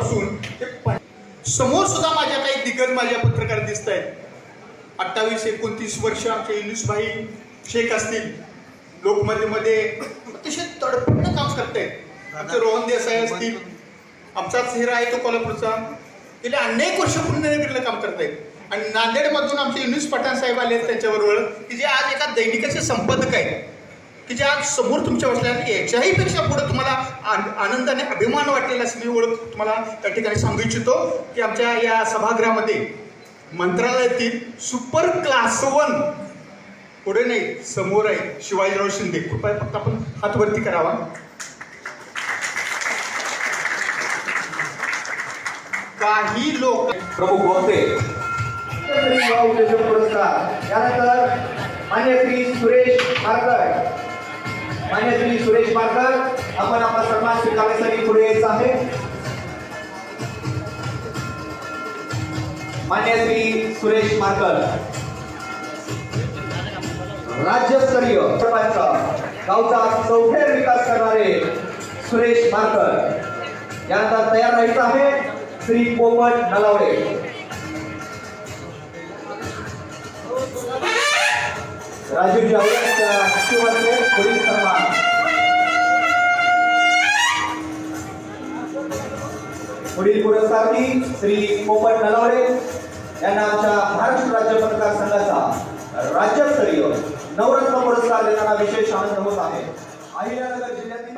पासून ते समोर सुद्धा माझ्या काही दिग्गज माझ्या पत्रकार दिसत आहेत अठ्ठावीस एकोणतीस वर्ष आमचे युनुसभाई शेख असतील. लोकमध्येमध्ये अतिशय तडपडणं काम करतायत. आमचे रोहन देसाई असतील. आमचाच हिरा आहे तो कोल्हापूरचा. गेले अनेक वर्ष पुण्यनगरीला काम करतायत. आणि नांदेडमधून आमचे युनुस पठाण साहेब आले आहेत त्यांच्याबरोबर की जे आज एका दैनिकाचे संपादक आहेत. की जे आज समोर तुमच्या बसल्या याच्याही पेक्षा पुढे तुम्हाला आन- आनंदाने अभिमान वाटलेला असं मी ओळख तुम्हाला त्या ठिकाणी सांगू इच्छितो की आमच्या या सभागृहामध्ये मंत्रालयातील सुपर क्लास वन पुढे नाही समोर आहे शिवाजीराव शिंदे. कृपया फक्त आपण हात वरती करावा. काही लोक प्रमुख वक्ते पुरस्कार. त्यानंतर मान्य श्री सुरेश पारकर मान्य श्री सुरेश पारकर आपण आपला सन्मान स्वीकारण्यासाठी पुढे यायचं आहे. मान्य श्री सुरेश पारकर राज्यस्तरीय गावचा चौफेर विकास करणारे सुरेश पारकर यानंतर तयार राहायचं आहे श्री पोपट नलावडे. राजीव जावडेकर पुढील पुरस्कार्थी श्री पोपट नलावडे यांना आमच्या महाराष्ट्र राज्य पत्रकार संघाचा राज्यस्तरीय नवरत्न पुरस्कार देताना विशेष आनंद होत आहे. अहिल्यानगर जिल्ह्यातील